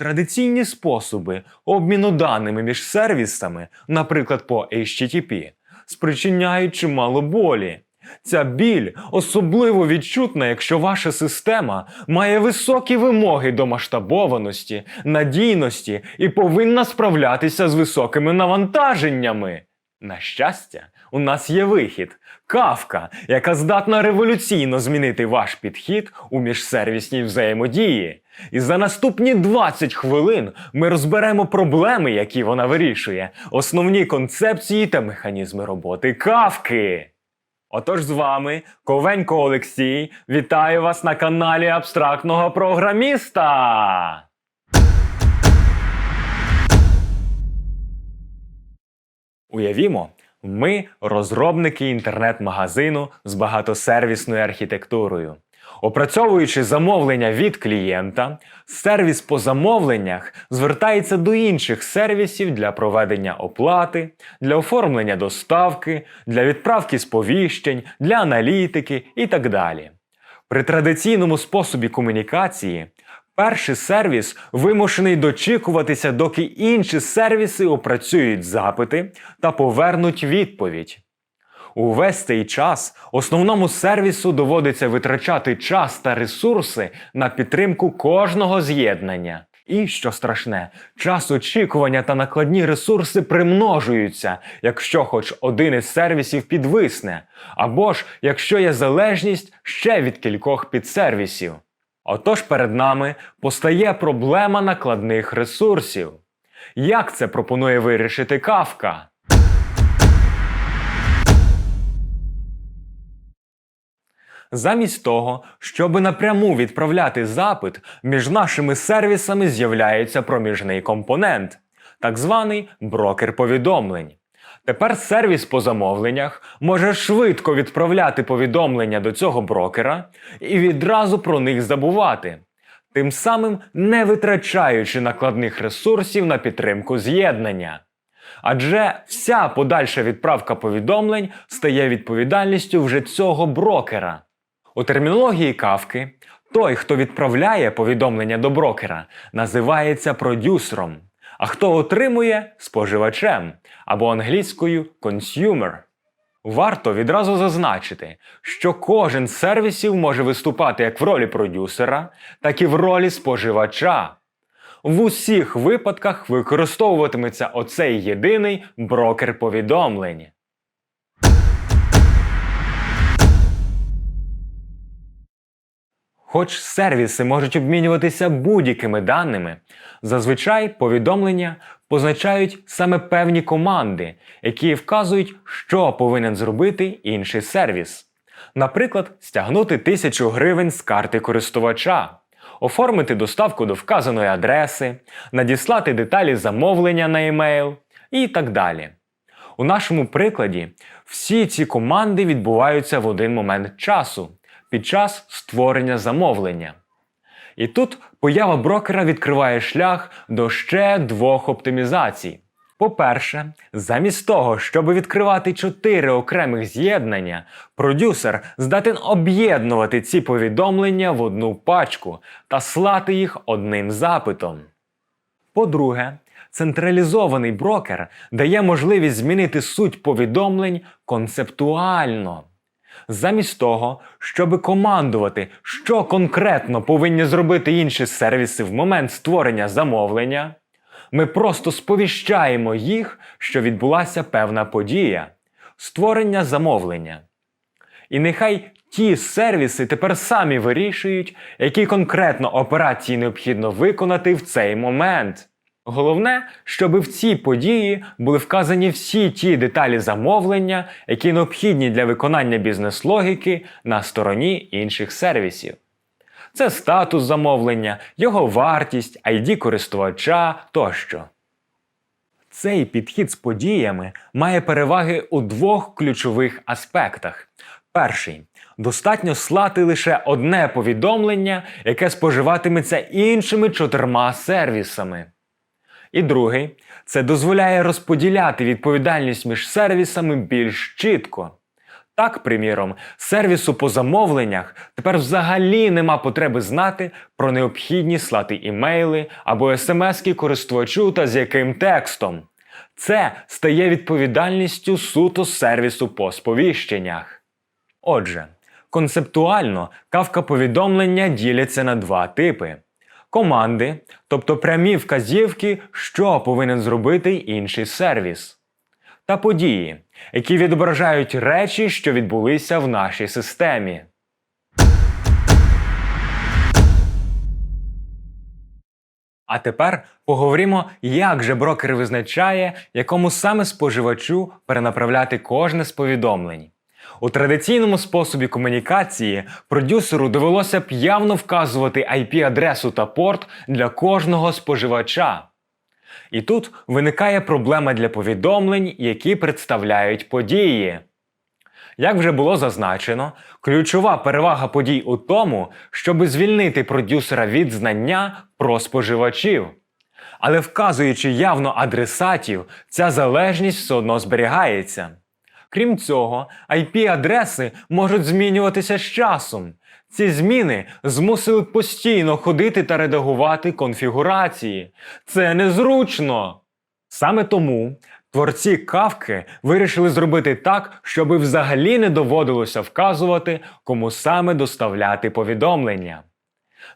Традиційні способи обміну даними між сервісами, наприклад, по HTTP, спричиняють чимало болі. Ця біль особливо відчутна, якщо ваша система має високі вимоги до масштабованості, надійності і повинна справлятися з високими навантаженнями. На щастя, у нас є вихід кавка, яка здатна революційно змінити ваш підхід у міжсервісній взаємодії. І за наступні 20 хвилин ми розберемо проблеми, які вона вирішує, основні концепції та механізми роботи кавки. Отож з вами Ковенько Олексій. Вітаю вас на каналі Абстрактного програміста. Уявімо, ми розробники інтернет-магазину з багатосервісною архітектурою. Опрацьовуючи замовлення від клієнта, сервіс по замовленнях звертається до інших сервісів для проведення оплати, для оформлення доставки, для відправки сповіщень, для аналітики і так далі. При традиційному способі комунікації перший сервіс вимушений дочікуватися, доки інші сервіси опрацюють запити та повернуть відповідь. Увесь цей час основному сервісу доводиться витрачати час та ресурси на підтримку кожного з'єднання. І що страшне, час очікування та накладні ресурси примножуються, якщо хоч один із сервісів підвисне, або ж якщо є залежність ще від кількох підсервісів. Отож перед нами постає проблема накладних ресурсів. Як це пропонує вирішити Кавка? Замість того, щоб напряму відправляти запит, між нашими сервісами з'являється проміжний компонент, так званий брокер повідомлень. Тепер сервіс по замовленнях може швидко відправляти повідомлення до цього брокера і відразу про них забувати, тим самим не витрачаючи накладних ресурсів на підтримку з'єднання. Адже вся подальша відправка повідомлень стає відповідальністю вже цього брокера. У термінології кавки той, хто відправляє повідомлення до брокера, називається продюсером, а хто отримує споживачем або англійською consumer. Варто відразу зазначити, що кожен з сервісів може виступати як в ролі продюсера, так і в ролі споживача. В усіх випадках використовуватиметься оцей єдиний брокер повідомлень. Хоч сервіси можуть обмінюватися будь-якими даними, зазвичай повідомлення позначають саме певні команди, які вказують, що повинен зробити інший сервіс. Наприклад, стягнути тисячу гривень з карти користувача, оформити доставку до вказаної адреси, надіслати деталі замовлення на емейл і так далі. У нашому прикладі всі ці команди відбуваються в один момент часу під час створення замовлення. І тут поява брокера відкриває шлях до ще двох оптимізацій. По-перше, замість того, щоб відкривати чотири окремих з'єднання, продюсер здатен об'єднувати ці повідомлення в одну пачку та слати їх одним запитом. По-друге, централізований брокер дає можливість змінити суть повідомлень концептуально. Замість того, щоб командувати, що конкретно повинні зробити інші сервіси в момент створення замовлення, ми просто сповіщаємо їх, що відбулася певна подія створення замовлення. І нехай ті сервіси тепер самі вирішують, які конкретно операції необхідно виконати в цей момент. Головне, щоб в цій події були вказані всі ті деталі замовлення, які необхідні для виконання бізнес-логіки на стороні інших сервісів. Це статус замовлення, його вартість, ID користувача тощо. Цей підхід з подіями має переваги у двох ключових аспектах. Перший достатньо слати лише одне повідомлення, яке споживатиметься іншими чотирма сервісами. І другий це дозволяє розподіляти відповідальність між сервісами більш чітко. Так, приміром, сервісу по замовленнях тепер взагалі нема потреби знати про необхідність слати імейли або смски користувачу та з яким текстом. Це стає відповідальністю суто сервісу по сповіщеннях. Отже, концептуально кавка повідомлення діляться на два типи: команди, тобто прямі вказівки, що повинен зробити інший сервіс, та події, які відображають речі, що відбулися в нашій системі. А тепер поговоримо, як же брокер визначає, якому саме споживачу перенаправляти кожне з повідомлень. У традиційному способі комунікації продюсеру довелося б явно вказувати IP-адресу та порт для кожного споживача. І тут виникає проблема для повідомлень, які представляють події. Як вже було зазначено, ключова перевага подій у тому, щоб звільнити продюсера від знання про споживачів. Але вказуючи явно адресатів, ця залежність все одно зберігається. Крім цього, IP-адреси можуть змінюватися з часом. Ці зміни змусили постійно ходити та редагувати конфігурації. Це незручно. Саме тому творці кавки вирішили зробити так, щоби взагалі не доводилося вказувати, кому саме доставляти повідомлення.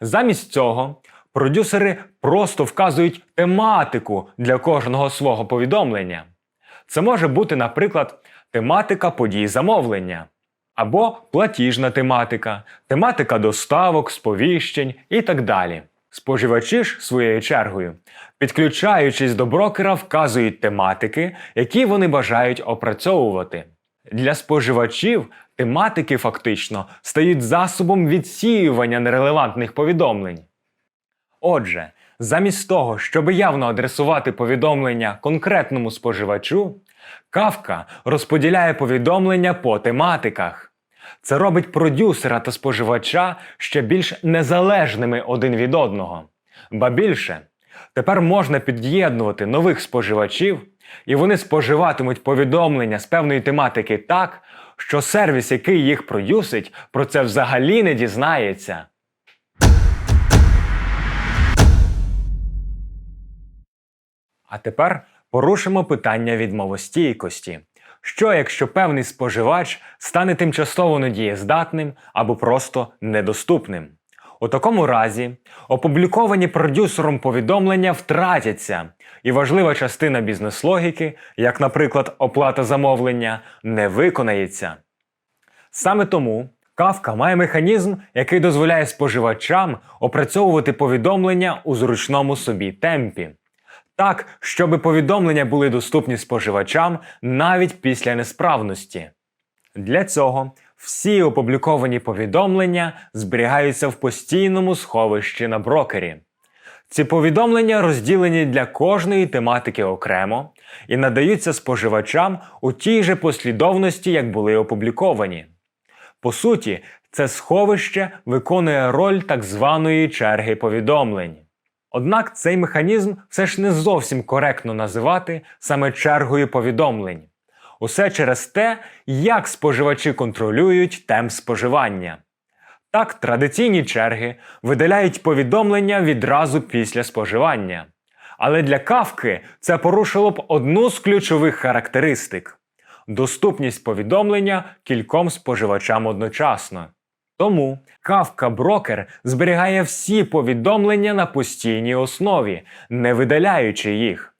Замість цього продюсери просто вказують тематику для кожного свого повідомлення. Це може бути, наприклад, тематика подій замовлення, або платіжна тематика, тематика доставок, сповіщень і так далі. Споживачі ж своєю чергою, підключаючись до брокера, вказують тематики, які вони бажають опрацьовувати. Для споживачів тематики фактично стають засобом відсіювання нерелевантних повідомлень. Отже, замість того, щоб явно адресувати повідомлення конкретному споживачу, Кавка розподіляє повідомлення по тематиках. Це робить продюсера та споживача ще більш незалежними один від одного. Ба більше, тепер можна під'єднувати нових споживачів, і вони споживатимуть повідомлення з певної тематики так, що сервіс, який їх продюсить, про це взагалі не дізнається. А тепер порушимо питання відмовостійкості. Що якщо певний споживач стане тимчасово недієздатним або просто недоступним? У такому разі опубліковані продюсером повідомлення втратяться, і важлива частина бізнес-логіки, як, наприклад, оплата замовлення, не виконається. Саме тому Kafka має механізм, який дозволяє споживачам опрацьовувати повідомлення у зручному собі темпі. Так, щоб повідомлення були доступні споживачам навіть після несправності. Для цього всі опубліковані повідомлення зберігаються в постійному сховищі на брокері. Ці повідомлення розділені для кожної тематики окремо і надаються споживачам у тій же послідовності, як були опубліковані. По суті, це сховище виконує роль так званої черги повідомлень. Однак цей механізм все ж не зовсім коректно називати саме чергою повідомлень. Усе через те, як споживачі контролюють темп споживання. Так, традиційні черги видаляють повідомлення відразу після споживання. Але для кавки це порушило б одну з ключових характеристик доступність повідомлення кільком споживачам одночасно. Тому Kafka Broker зберігає всі повідомлення на постійній основі, не видаляючи їх.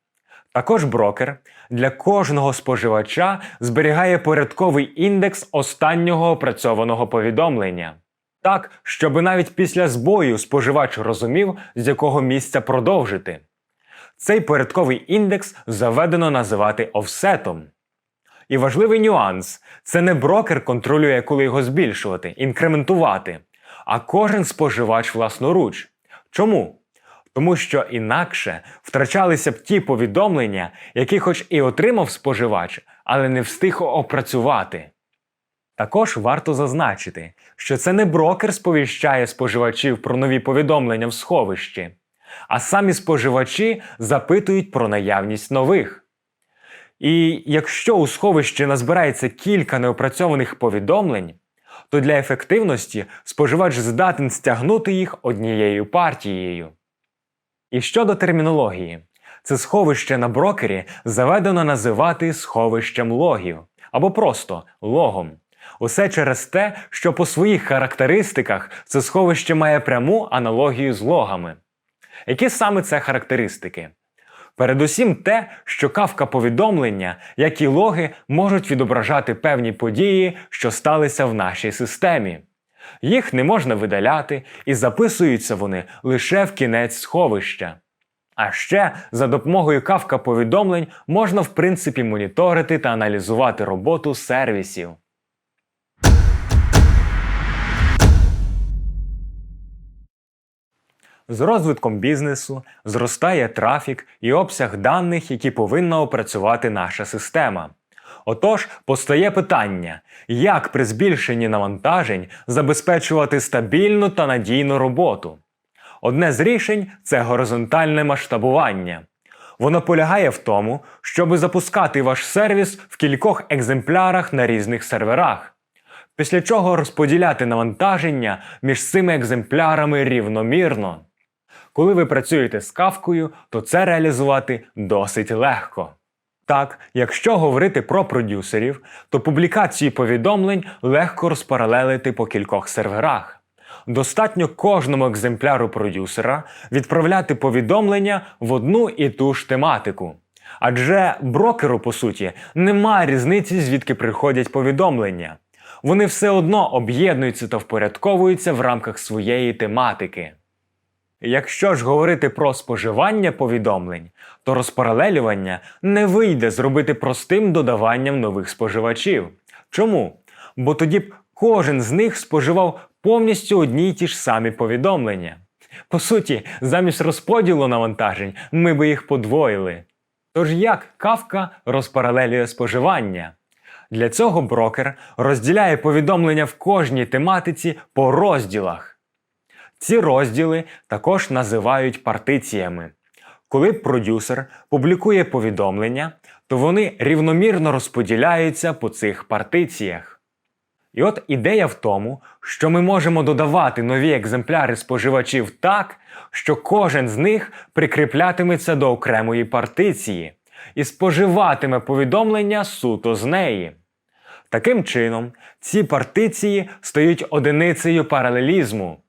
Також брокер для кожного споживача зберігає порядковий індекс останнього опрацьованого повідомлення. Так, щоб навіть після збою споживач розумів, з якого місця продовжити. Цей порядковий індекс заведено називати офсетом. І важливий нюанс: це не брокер контролює, коли його збільшувати, інкрементувати, а кожен споживач власноруч. Чому? Тому що інакше втрачалися б ті повідомлення, які хоч і отримав споживач, але не встиг опрацювати. Також варто зазначити, що це не брокер сповіщає споживачів про нові повідомлення в сховищі, а самі споживачі запитують про наявність нових. І якщо у сховищі назбирається кілька неопрацьованих повідомлень, то для ефективності споживач здатен стягнути їх однією партією. І щодо термінології, це сховище на брокері заведено називати сховищем логів або просто логом. Усе через те, що по своїх характеристиках це сховище має пряму аналогію з логами. Які саме це характеристики? Передусім те, що кавка повідомлення, як і логи, можуть відображати певні події, що сталися в нашій системі. Їх не можна видаляти, і записуються вони лише в кінець сховища. А ще за допомогою кавка повідомлень можна в принципі моніторити та аналізувати роботу сервісів. З розвитком бізнесу зростає трафік і обсяг даних, які повинна опрацювати наша система. Отож, постає питання, як при збільшенні навантажень забезпечувати стабільну та надійну роботу. Одне з рішень це горизонтальне масштабування. Воно полягає в тому, щоб запускати ваш сервіс в кількох екземплярах на різних серверах, після чого розподіляти навантаження між цими екземплярами рівномірно. Коли ви працюєте з кавкою, то це реалізувати досить легко. Так, якщо говорити про продюсерів, то публікації повідомлень легко розпаралелити по кількох серверах. Достатньо кожному екземпляру продюсера відправляти повідомлення в одну і ту ж тематику. Адже брокеру, по суті, немає різниці, звідки приходять повідомлення. Вони все одно об'єднуються та впорядковуються в рамках своєї тематики. Якщо ж говорити про споживання повідомлень, то розпаралелювання не вийде зробити простим додаванням нових споживачів. Чому? Бо тоді б кожен з них споживав повністю одні й ті ж самі повідомлення. По суті, замість розподілу навантажень ми би їх подвоїли. Тож як кавка розпаралелює споживання? Для цього брокер розділяє повідомлення в кожній тематиці по розділах. Ці розділи також називають партиціями. Коли продюсер публікує повідомлення, то вони рівномірно розподіляються по цих партиціях. І от ідея в тому, що ми можемо додавати нові екземпляри споживачів так, що кожен з них прикріплятиметься до окремої партиції і споживатиме повідомлення суто з неї. Таким чином, ці партиції стають одиницею паралелізму.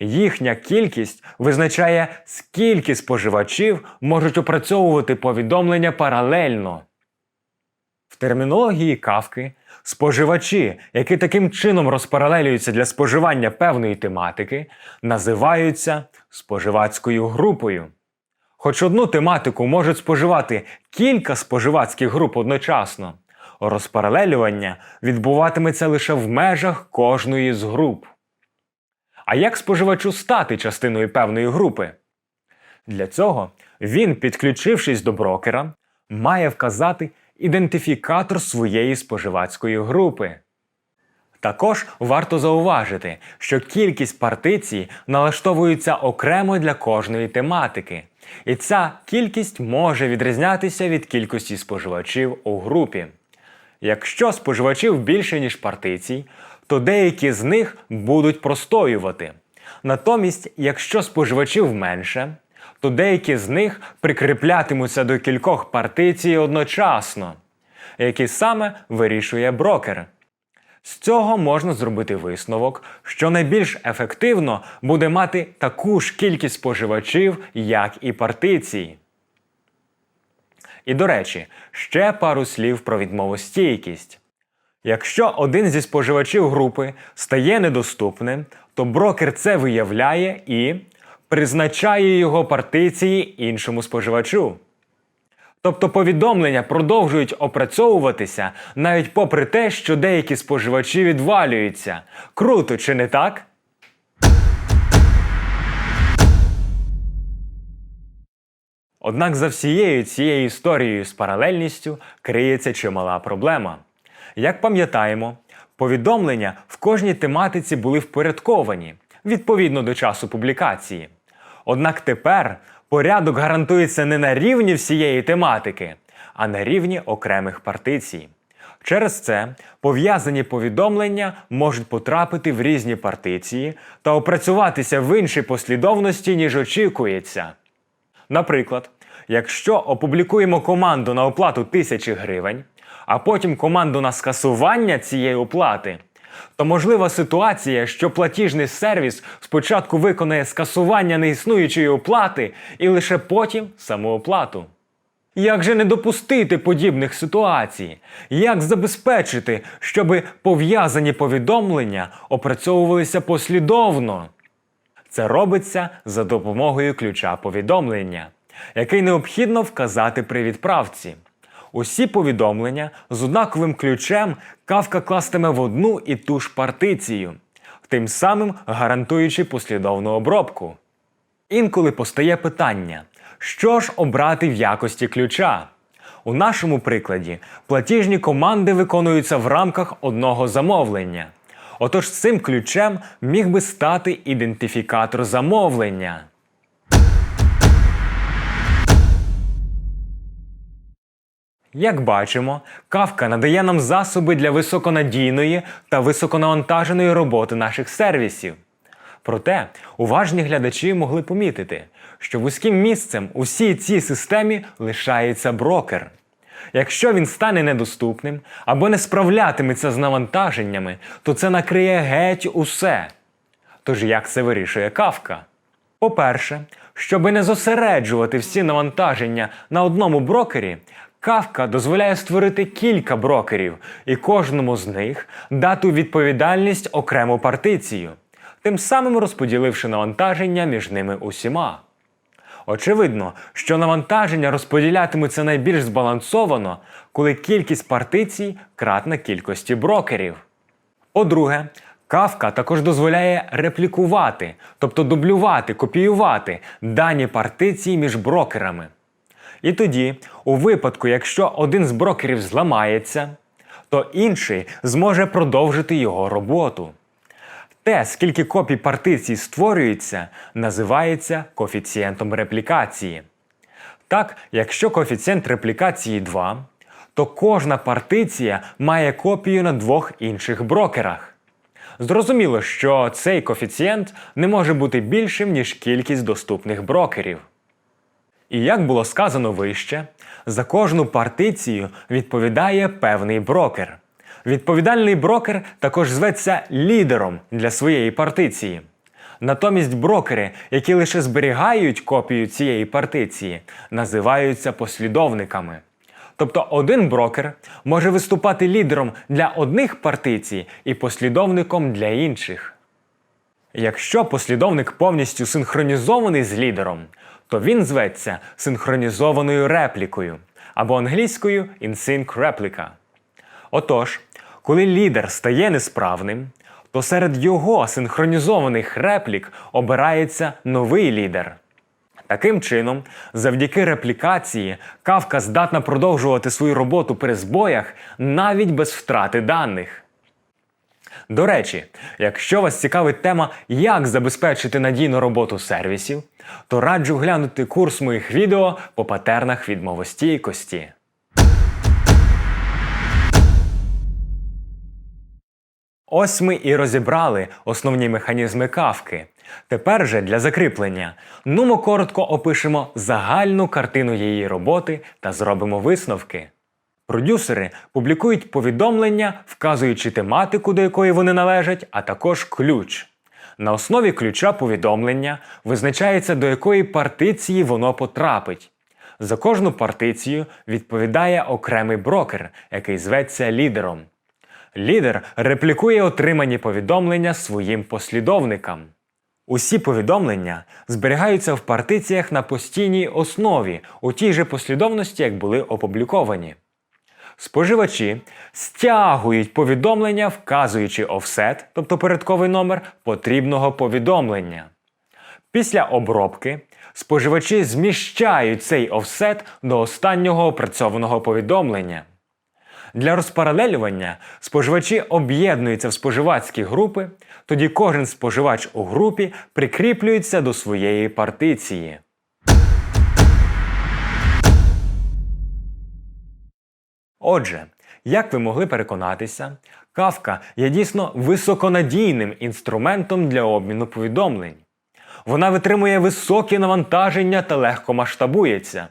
Їхня кількість визначає, скільки споживачів можуть опрацьовувати повідомлення паралельно. В термінології кавки споживачі, які таким чином розпаралелюються для споживання певної тематики, називаються споживацькою групою. Хоч одну тематику можуть споживати кілька споживацьких груп одночасно, розпаралелювання відбуватиметься лише в межах кожної з груп. А як споживачу стати частиною певної групи? Для цього він, підключившись до брокера, має вказати ідентифікатор своєї споживацької групи. Також варто зауважити, що кількість партицій налаштовується окремо для кожної тематики, і ця кількість може відрізнятися від кількості споживачів у групі. Якщо споживачів більше, ніж партицій, то деякі з них будуть простоювати. Натомість, якщо споживачів менше, то деякі з них прикріплятимуться до кількох партицій одночасно, які саме вирішує брокер. З цього можна зробити висновок, що найбільш ефективно буде мати таку ж кількість споживачів, як і партицій. І до речі, ще пару слів про відмовостійкість. Якщо один зі споживачів групи стає недоступним, то брокер це виявляє і призначає його партиції іншому споживачу. Тобто повідомлення продовжують опрацьовуватися навіть попри те, що деякі споживачі відвалюються. Круто, чи не так? Однак за всією цією історією з паралельністю криється чимала проблема. Як пам'ятаємо, повідомлення в кожній тематиці були впорядковані відповідно до часу публікації. Однак тепер порядок гарантується не на рівні всієї тематики, а на рівні окремих партицій. Через це пов'язані повідомлення можуть потрапити в різні партиції та опрацюватися в іншій послідовності, ніж очікується. Наприклад, якщо опублікуємо команду на оплату 1000 гривень, а потім команду на скасування цієї оплати, то можлива ситуація, що платіжний сервіс спочатку виконає скасування неіснуючої оплати і лише потім саму оплату. Як же не допустити подібних ситуацій? Як забезпечити, щоб пов'язані повідомлення опрацьовувалися послідовно? Це робиться за допомогою ключа повідомлення, який необхідно вказати при відправці. Усі повідомлення з однаковим ключем кавка кластиме в одну і ту ж партицію, тим самим гарантуючи послідовну обробку. Інколи постає питання, що ж обрати в якості ключа. У нашому прикладі платіжні команди виконуються в рамках одного замовлення. Отож цим ключем міг би стати ідентифікатор замовлення. Як бачимо, Kafka надає нам засоби для високонадійної та високонавантаженої роботи наших сервісів. Проте уважні глядачі могли помітити, що вузьким місцем у всій цій системі лишається брокер. Якщо він стане недоступним або не справлятиметься з навантаженнями, то це накриє геть усе. Тож як це вирішує Кавка? По-перше, щоби не зосереджувати всі навантаження на одному брокері, Кавка дозволяє створити кілька брокерів і кожному з них дати відповідальність окрему партицію, тим самим розподіливши навантаження між ними усіма. Очевидно, що навантаження розподілятимуться найбільш збалансовано, коли кількість партицій кратна кількості брокерів. По-друге, Кавка також дозволяє реплікувати, тобто дублювати, копіювати дані партиції між брокерами. І тоді, у випадку, якщо один з брокерів зламається, то інший зможе продовжити його роботу. Те, скільки копій партицій створюється, називається коефіцієнтом реплікації. Так, якщо коефіцієнт реплікації 2, то кожна партиція має копію на двох інших брокерах. Зрозуміло, що цей коефіцієнт не може бути більшим, ніж кількість доступних брокерів. І як було сказано вище, за кожну партицію відповідає певний брокер. Відповідальний брокер також зветься лідером для своєї партиції. Натомість брокери, які лише зберігають копію цієї партиції, називаються послідовниками. Тобто один брокер може виступати лідером для одних партицій і послідовником для інших. Якщо послідовник повністю синхронізований з лідером, то він зветься синхронізованою реплікою або англійською in-sync replica. Отож, коли лідер стає несправним, то серед його синхронізованих реплік обирається новий лідер. Таким чином, завдяки реплікації, кавка здатна продовжувати свою роботу при збоях навіть без втрати даних. До речі, якщо вас цікавить тема, як забезпечити надійну роботу сервісів, то раджу глянути курс моїх відео по патернах відмовостійкості. Ось ми і розібрали основні механізми кавки. Тепер же для закріплення. Ну ми коротко опишемо загальну картину її роботи та зробимо висновки. Продюсери публікують повідомлення, вказуючи тематику, до якої вони належать, а також ключ. На основі ключа повідомлення визначається, до якої партиції воно потрапить. За кожну партицію відповідає окремий брокер, який зветься лідером. Лідер реплікує отримані повідомлення своїм послідовникам. Усі повідомлення зберігаються в партиціях на постійній основі у тій же послідовності, як були опубліковані. Споживачі стягують повідомлення, вказуючи офсет, тобто порядковий номер потрібного повідомлення. Після обробки споживачі зміщають цей офсет до останнього опрацьованого повідомлення. Для розпаралелювання споживачі об'єднуються в споживацькі групи, тоді кожен споживач у групі прикріплюється до своєї партиції. Отже, як ви могли переконатися, кавка є дійсно високонадійним інструментом для обміну повідомлень. Вона витримує високі навантаження та легко масштабується.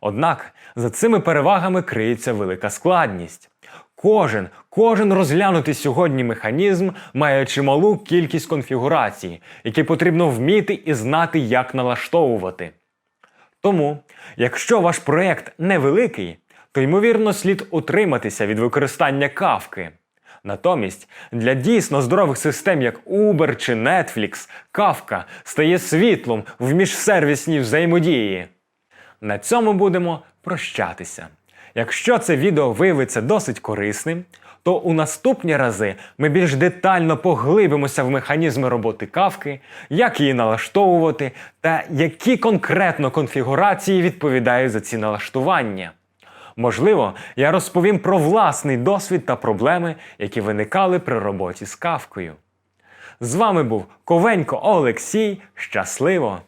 Однак за цими перевагами криється велика складність. Кожен, кожен розглянутий сьогодні механізм має чималу кількість конфігурацій, які потрібно вміти і знати, як налаштовувати. Тому, якщо ваш проєкт невеликий, то ймовірно слід утриматися від використання кавки. Натомість для дійсно здорових систем, як Uber чи Netflix, кавка стає світлом в міжсервісній взаємодії. На цьому будемо прощатися. Якщо це відео виявиться досить корисним, то у наступні рази ми більш детально поглибимося в механізми роботи кавки, як її налаштовувати та які конкретно конфігурації відповідають за ці налаштування. Можливо, я розповім про власний досвід та проблеми, які виникали при роботі з кавкою. З вами був Ковенько Олексій. Щасливо!